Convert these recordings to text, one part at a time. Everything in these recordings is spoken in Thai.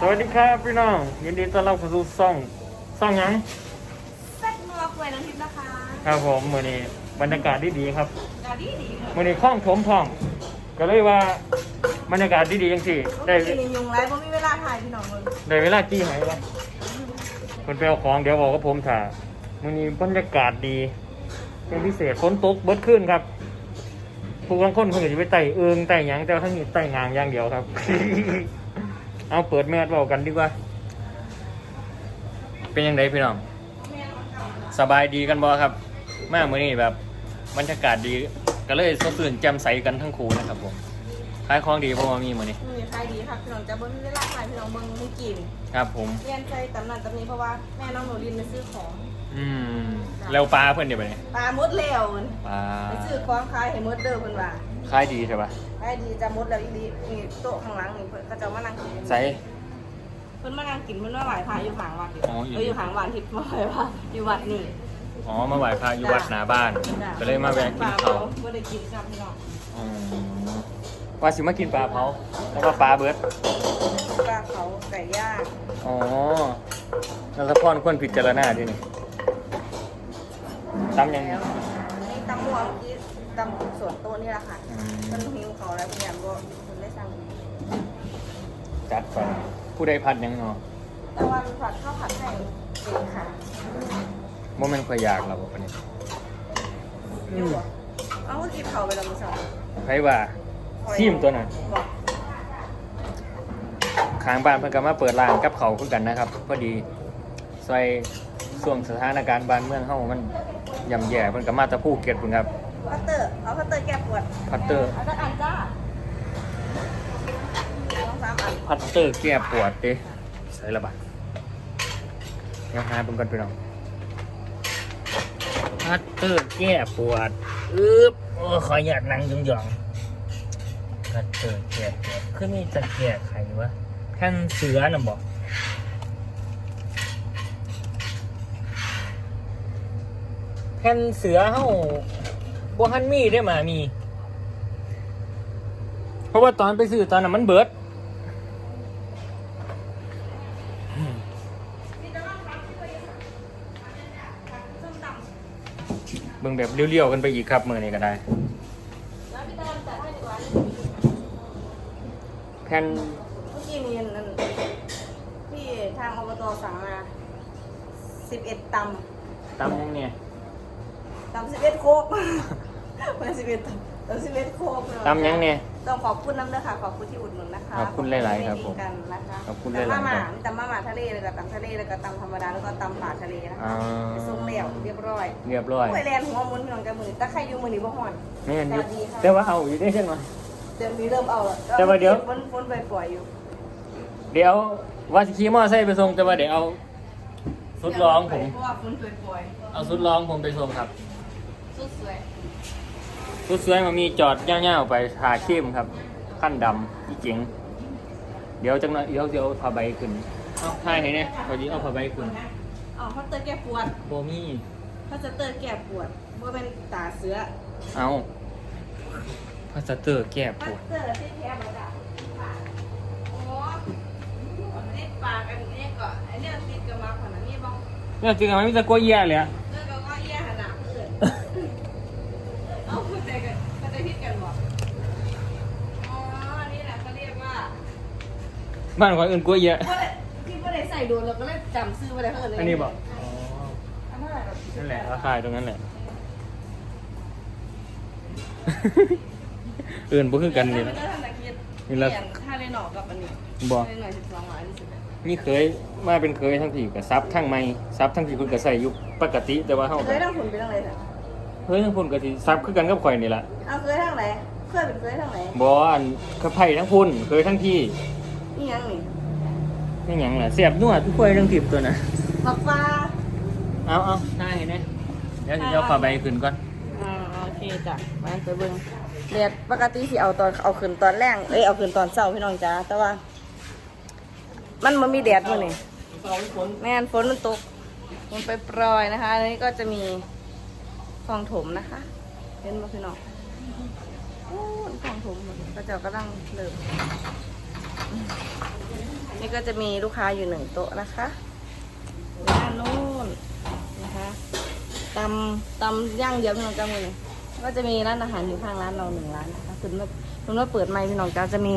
สวัสดีครับพี่น้องยินดีต้อนรับเข้าสู่ซ่องซ่องหยังแซ่บนัวกล้วยน้ำทิพย์นะคะครับผมมื้อนี้บรรยากาศดีๆครับกาดีดีค่ะมื้อนี้คล้องถมทอง ก็เลยว่าบรรยากาศดีๆจังซี่ได้กินยุงไรเพราะมีเวลาถ่ายพี่น้องมึงได้เวลาจี้ไหแล้วเพิ่นไปเอาของเดี๋ยวบอกกับผมถ่ามื้อนี้บรรยากาศดีเป็นพิเศษฝนตกเบิดขึ้นครับผู้บางคนเพิ่นก็สิไปไต่เอิงไต่หยังแต่ว่าทั้งนี้ไต่งางอย่างเดียวครับ เอาเปิดแมสเว้ากันดีกว่า เป็นยังไงพี่น้อง สบายดีกันบ่ครับแม่มื้อนี้แบบบรรยากาศดีก็เลยสดชื่นแจ่มใสกันทั้งคู่นะครับผมขายของดีเพราะว่ามีมื้อนี้มีใครดีค่ะพี่น้องจะบ่มีเวลาถ่ายพี่น้องมึงมึงกิน ครับผมเรียนใจตำนานตำนี้เพราะว่าแม่น้องหนูรินไปซื้อของ อืมแล้วปลาเพิ่นเดี๋ยวไปไหนปลามดแล้วมันปลาไปซื้อของขายให้มดเด้อเพิ่นว่า ขายดีใช่ปะขายดีจะมดแล้วอีหลีนี่โต๊ะข้างหลังนี่เพิ่นก็จะมานั่งกินใส่ เพิ่นมานั่งกินเพิ่นว่าไหวพระอยู่ข้างวัดอยู่อ๋ออยู่ เอออยู่ข้างวัดทิพย์บ่ไหวพระอยู่วัดนี่อ๋อ มาไหว้พระอยู่วัดหน้าบ้าน จ้ะก็เลยมาแวะกินข้าวบ่ได้กินครับพี่น้องอืมว่าสิมากินปลาเผาแล้วก็ปลาเบิดปลาเขาไก่ย่างอ๋อนัทพรควรพิจารณาดินี่ตำยังไงแล้วนี่ตำหัวเมื่อกี้ ตำส่วนโต๊ะนี่แหละค่ะอืม มันหิวเขาแล้วพยายามก็คุณได้สั่งจัดก่อนผู้ใดพัดยังเนาะตะวันผัดข้าวผัดให้เองค่ะโมเมนต์ค่อยอยากเราบอกวันนี้หิวเหรอเอาก็กินเขาไปแล้วมือสองใครว่าซิมตัวนั้นบอกค้างบ้านเพิ่นก็มาเปิดร้านกับเขาวคือกันนะครับพอดีซอยช่วงสถานการณ์บ้านเมืองเฮามันย่ำแย่เพิ่นก็มาแตะภูเก็ตพุ่นครับ พัตเตอร์เอาพัตเตอร์แก้ปวดพัตเตอร์เอาสักอันจ้าสองสามอันพัตเตอร์แก้ปวดเด้ใส่ละบาทเดี๋ยวหาเบิ่งก่อนพี่น้องพัตเตอร์แก้ปวดอึ๊บโอ้ขออยากนั่งยองๆพัตเตอร์แก้ปวดคือมีจะแก้ไขวะแท่นเสือน่ะบอกแท่นเสือเฮา บ่ฮันมีได้มามี เพราะว่าตอนไปซื้อตอนนั้นมันเบิดส้มตำเบิ่งแบบเลี้ยวๆกันไปอีกครับมือนี้ก็ได้แล้วพี่ตอนจัดให้ดีกว่าแผ่นเมื่อกี้มีนั่นที่ทางอบตสั่งมาสิบเอ็ดตำตำยังเนี่ย ตำสิบเอ็ดโคก มาสิบเอ็ดตำสิบเอ็ดโคกตำยังเนี่ย ต้องขอบคุณน้ำเด้อค่ะ ขอบคุณที่อุดหนุนนะคะขอบคุณหลายๆครับผมไกันนะคะขอบคุณหลายๆตำมาม่าครับมีตำมาม่าทะเลแล้วก็ตำทะเลแล้วก็ตำธรรมดาแล้วก็ตำป่าทะเลนะคะอ่า ไปส่งแล้วเรียบร้อยเรียบร้อยกล้วยแลนหัวหมุนพี่น้องกันมือแต่ใครอยู่มือนี้บ่ฮ้อน แม่นอยู่สวัสดีค่ะ แต่ว่าเอาอยู่ได้ใช่ไหม เดี๋ยวนี้เริ่มเอาแล้วแต่ว่าเดี๋ยว ฝนฝนไปปล่อยๆอยู่ เดี๋ยวว่าสิขี่มอไซค์ไปส่งแต่ว่าเดี๋ยวเอาสุดร้องผม เพราะว่าฝนปล่อยเอาสุดร้องผมไปส่งครับๆสุดสวย สุดสวยมามีจอดย่างๆไปทาเข้มครับขั้นดำที่เจ๋งเดี๋ยวจังหน่อยเดี๋ยวเดี๋ยวผ้าใบขึ้นเอาถ่ายให้เนี่ยพอดีเอาผ้าใบขึ้นอ๋อพัตเตอร์แก้ปวดโบมี่พัตเตอร์แก้ปวดบ่เป็นตาเสือเอาพลาสเตอร์แก้ปพัวตดเตอร์ที่แพ้บ่จ้ะโอ้ติดปากอันนี้ก็อันนี้ติดกับมาขนาดนี้บ่เนี่ยจริงๆมันมีแตะกัวเยี่ยเลยอะ เออก็ว่าแย่ขนาดเอื่นเอ้าเข้าใจกันเข้าใจผิดกันบ่อ๋อนี่แหละเขาเรียกว่า บ้านคนอื่นกัวเยี่ยบ่ได้ที่บ่ได้ใส่โดนเราก็เลยจำชื่อบ่ได้เท่านั้นอันนี้บอก อันนั้นแหละนั่นแหละราคาตรงนั้นแหละ อื่นบ่คือกันนี่มันะนก็ทำตะกี้นี่ละเปลี่ยนค่าเลยหนอกกับอันนี้บอกเลยหน่อย12บาทที่สุดนี่เคยมาเป็นเคยทั้งผีกับซับทั้งไม่ซับทั้งผีคนก็ใส่อยู่ปกติแต่ว่าเฮาเคยทั้งผลเป็นทั้งไรเถอะเฮ้ยทั้งพุ่นก็สิซับคือกันกับข่อยนี่ล่ะเอาเคยทั้งไหนเคยเป็นเคยทั้งไหนบ่อันคือไผทั้งพุ่นเคยทั้งที่นี่ ยังนี่นี่หยังล่ะเสียบนวดทุกข่อยทั้งทิพตัวน่ะบักฟ้าเอาเอาได้เห็นไหมเดี๋ยวสิเอาผ้าใบขึ้นก่อนอ่าโอเคจ้ะมาไปเบิ่งเรียดปกติสิเอาตอนเอาขึ้นตอนแรงเอ้ยเอาขึ้นตอนเช้าพี่น้องจ้าแต่ว่า มันมันมีแดดมื้อนี่แม่นฝนมันตกมันไปปล่อยๆนะคะอันนี้ก็จะมีคลองถมนะคะเห็นบ่พี่น้องโอ้ยคลองถมก็จะกำลังเริ่ม นี่ก็จะมีลูกค้าอยู่หนึ่งโต๊ะนะคะด้านนู้นนะคะตำตำย่างเดียวพี่น้องจ้ามือก็จะมีร้านอาหารอยู่ข้างร้านเราหนึ่งร้านนะคะคุณว่าคุณว่าเปิดไมค์พี่น้องจ้าจะมี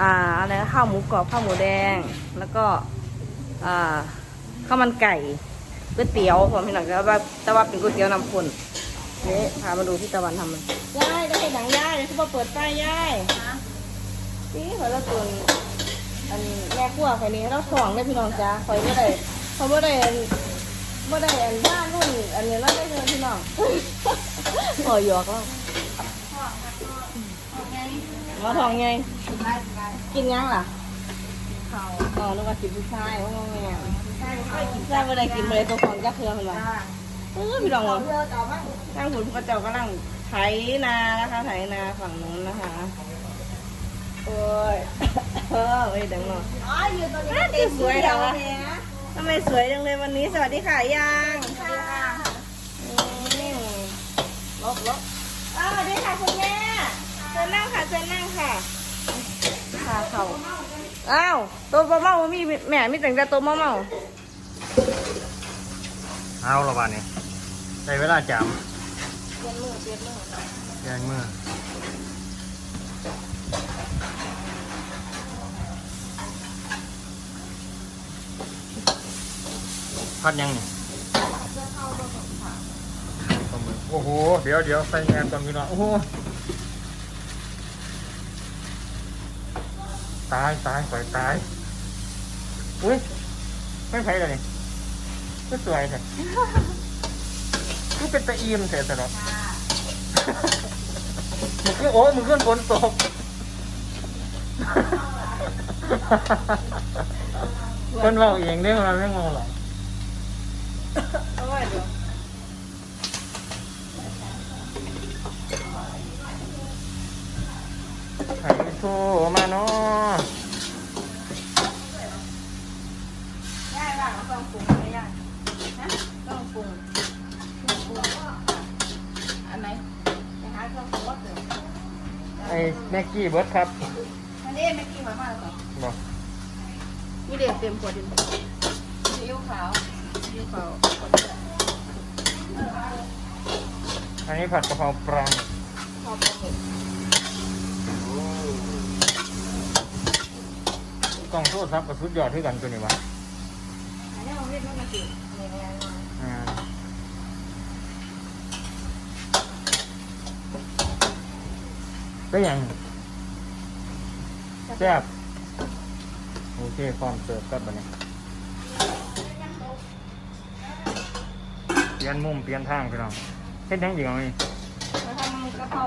อ่าอะไรข้าวหมูกรอบข้าวหมูแดง แล้วก็อ่าข้าวมันไก่ก๋วยเตี๋ยวผมพี่น้องจ้าว่าแต่ว่าเป็นก๋วยเตี๋ยวน้ำข้นนี่พามาดูที่ตะวันทำมันยายได้เห็นหนังยายเขาบอกเปิดไฟยาย นี่เขาละตัวอันแม่ขั้วไฟนี้เราถ่องได้พี่น้องจ้าคอยไม่ได้เขาไม่ได้ไม่ได้อันบ้านรุ่นอันนี้เราได้เงินพี่น้องโอ้ยหยอกแล้วมอทองไง กินยังล่ะอ๋อนึกว่ากินผู้ชายว่าไงผู้ชายผู้ชายไม่ได้กินเลยตัวของยักษ์เคือมันมาเออพี่น้องตั้งหุ่นพระเจ้ากำลังไถนานะคะไถนาฝั่งนู้นนะคะ ยเออเอ้ยเดังหน่อยอ๋ออยู่ตรงนี้สวยเหรอทำไมสวยจังเลยวันนี้ สวัสดีค่ะยังสวัสดีค่ะลบลบอ้าวสวัสดีค่ะคุณแม่เชิญนั่งค่ะเชิญนั่งค่ะค่ะเขาอ้าวตัวเมาๆมีแม่มีแต่งแต่ตัวเมาเอาละบาดนี้ใช้เวลาจามๆเปลี่ยนมือเปลี่ยนมือแยงมือ พัดยังนี่โอ้โห เดี๋ยวเดี๋ยวใส่งานก่อนพี่น้องโอ้โห ตายตายปล่อยตาย อุ้ย ไม่ใช่เลยนี่ก็สวยเลยก็เป็นตะอีมเสร็จแล้วมึงขึ้นโอ้มึงขึ้นฝนตกเพิ่นบอกเองเด้เราไม่งงหรอก อาไว้เดี๋ยวไห้โทรมาเนาะย่ายว่างต้องปรุงไหมย่ายฮะต้องปรุงปรุงอันไหนไปหาเครื่องปรุงรสเดี๋ยวไอ้แม็กกี้เบิร์ดครับอันนี้ไม่กินหวานมากเลยบอกมีเด็ดเต็มขวดดินซีอิ๊วขาว ซีอิ๊วขาวอันนี้ผัดกะเพราปลาหมึกพอปรุงอีกกล่องโทษครับกับสุดยอดที่กันตัวนี้วะอันนี้เราเรียกว่ามันกินในในในอ่าก็ยังแซ่บโอเคพร้อมเสิร์ฟครับบัน เปลี่ยนมุมเปลี่ยนทางพี่น้องเฮ็ดยังอีกเอานี่เราทำกะเพรา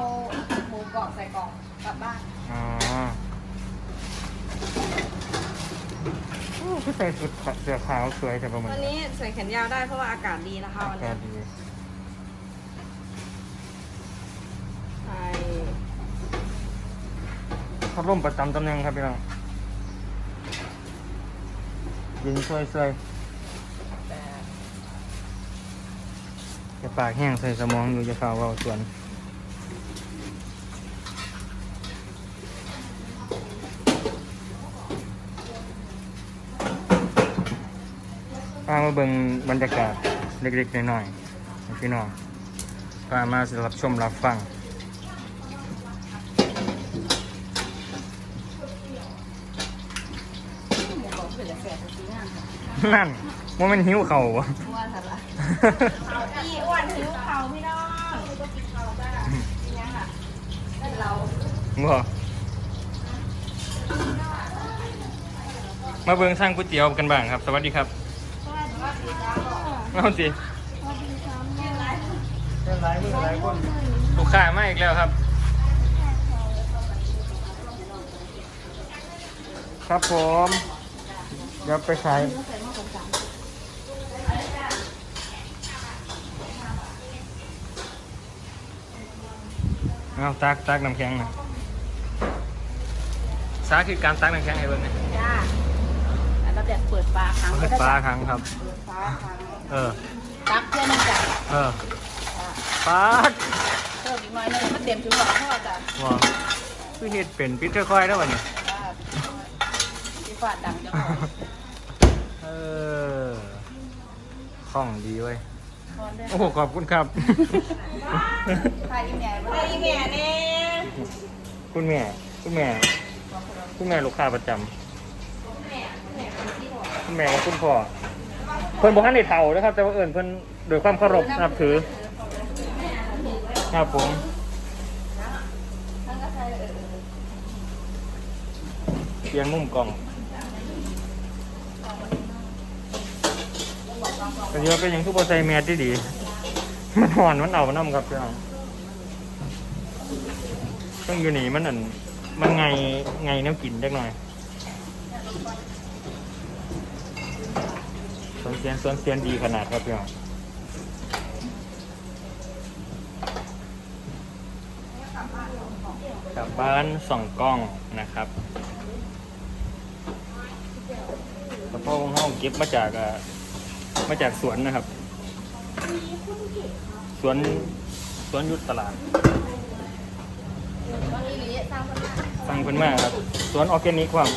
หมูกรอบใส่กล่องกลับบ้านอ๋อโอ้พี่ใส่สุดเสื้อขาวสวยแต่ประมาณวันนี้ใส่แขนยาวได้เพราะว่าอากาศดีนะคะวันแค่นี้ดีใช่พัดลมประจำตำแหน่งครับพี่น้องยิงช่วยช่วย แต่ จะปากแห้งใส่สมองอยู่จะข่าวเว่าส่วนพามาเบิ่งบรรยากาศเล็กๆน้อยๆพี่น้องพามาสรับชมรับฟังนั่นว่ามันหิวเข่าวะ เขาพี่อ้วนหิวเขาพี่น้องก็กินเขาจ้ากินยังล่ะกินเราบ่มาเบิ่งสร้างก๋วยเตี๋ยวกันบ้างครับ สวัสดีครับสวัสดีจ้าเอาสิสวัสดีจ้าแม่ไรเป็นหลายมือหลายคนลูกค้ามาอีกแล้วครับ ครับผมเดี๋ยวไปขาย เอาตักตักน้ำแข็งหนะสาคือการตักน้ำแข็งให้เบิ่งหนะจ้าแล้วก็แบบเปิดปลาครั้งเปิดฟ้าครั้งครับ เปิดปลาครั้งเออ ตักเพื่อนจ้ะเออป๊าดเพิ่มอีกหน่อยหนึงมันเต็มถึงหลอดพ่อจ้ะว้าคือเห็ดเป็นพิษค่อยๆแล้ววันนี้สีไฟฟาดดังจังเลยเออคล่องดีเว้ยคอนด้วย โอ้โหขอบคุณครับใครอีแม่ใครอีแม่เนี่ยคุณแม่ คุณแม่ คุณแม่ลูกค้าประจำคุณแม่กับคุณพ่อ เพิ่นบอกให้ในเท่านะครับ แต่ว่าเอิญเพิ่นโดยความเคารพนับถือ ครับผมทั้งกระไทยเออเตียงมุมกล่อง แต่เดี๋ยวเป็นอย่างทุกบอใส่แมสที่ดี มันหอนมันเอามันน้ำครับพี่น้องต้องอยู่นี่มันนั่นมันไงไงน้ำกินเล็กหน่อยสวนเสียนสวนเสียนดีขนาดครับพี่น้องกลับบ้านส่องกล้องนะครับกระเพาะของห้องเก็บมาจากอ่า มาจากสวนนะครับ สวนสวนอยุทธตลาดตอนนี้หลีสร้างคนมาฟังเพิ่นมากครับ สวนออร์แกนิกความ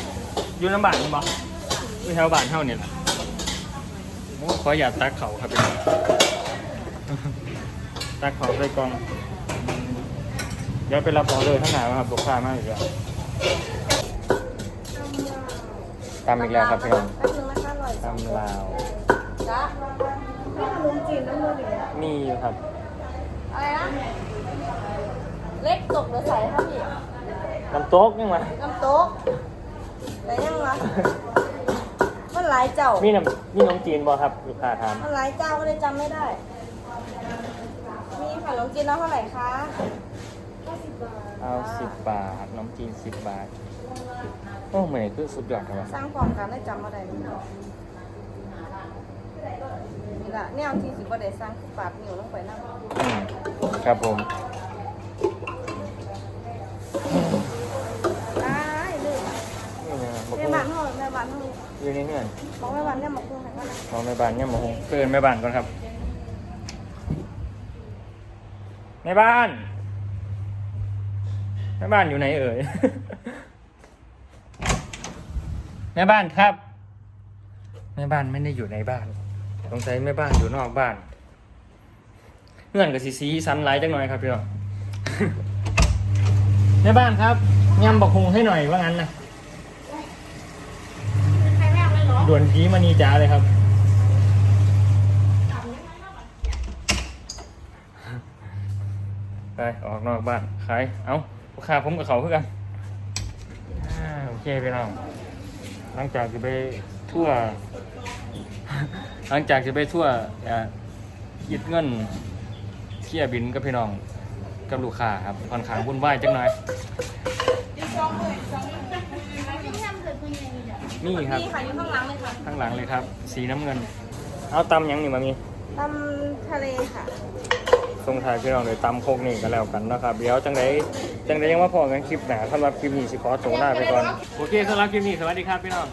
อยู่น้ำบ้านนี่บ่อยู่แถวบ้านเฮานี่แหละโอ้ขออย่าตตักเขาครับพี่น้องตักเขาใส่กล่อง เดี๋ยวไปรับออเดอร์ข้างหน้าครับลูกค้ามากอีกแล้วตามอีกแล้วครับพี่น้องแป๊บนึงนะคะอร่อยตามลาว จ้าขนมจีนน้ำมันเหลืองมีอยู่ครับ อะไรนะ เล็กตกหรือใส่ครับพี่น้ำโต๊กยังไงน้ำโต๊กแต่ยังวะมันหลายเจ้า มีน้ำมีน้องจีนบ่ครับลูกค้าถามมันหลายเจ้าก็เลยจำไม่ได้ มีขนมจีนน้ำเท่าไหร่คะเอาสิบบาทน้องจีนสิบบาท โอ้เหมือนคือสุดยอดครับ สร้างความกันได้จำมาได้ นี่ละแนวที่สิบ่ได้สร้างคือปาดนิ้วลงไปนั่งอืมครับผมได้เลยนี่นะบอกแม่บ้านเฮาแม่บ้านเฮาอยู่ในเงื่อนบอกแม่บ้านเนี่ยมาคุยกันว่ามองแม่บ้านเนี่ยมองเกินแม่บ้านก่อนครับแม่บ้านแม่บ้านอยู่ไหนเอ่ย แม่บ้านครับ แม่บ้านไม่ได้อยู่ในบ้าน สงสัยแม่บ้านอยู่นอกบ้านเงื่อนกับสีสีสันไลท์จังหน่อยครับพี่น้องแม่บ้านครับยำบักฮุงให้หน่อยว่างั้นนะใครแม่เลยเหรอด่วนพีมณีจ๋าเลยครับไปออกนอกบ้านขายเอาลูกค้าผมกับเขาคือกันอ่าโอเคพี่น้องหลังจากไปทั่ว หลังจากจะไปทั่วอ่ายึดเงินเที่ยบินกับพี่น้องกับลูกค้าครับค่อนข้างวุ่นวายจังหน่อยนี่ครับนี่ค่ะอยู่ข้างหลังเลยค่ะข้างหลังเลยครับ สีน้ำเงิน เอาตำหยังนี่มามีตำทะเลค่ะทรงทายพี่น้องเลยตำโคกนี่กันแล้วกันนะครับเดี๋ยวจังไดจังไดยังว่าพอกันคลิปหนาสำหรับคลิปนี้สิขอตัวลาไปก่อนโอเคสำหรับคลิปนี้สวัสดีครับพี่น้อง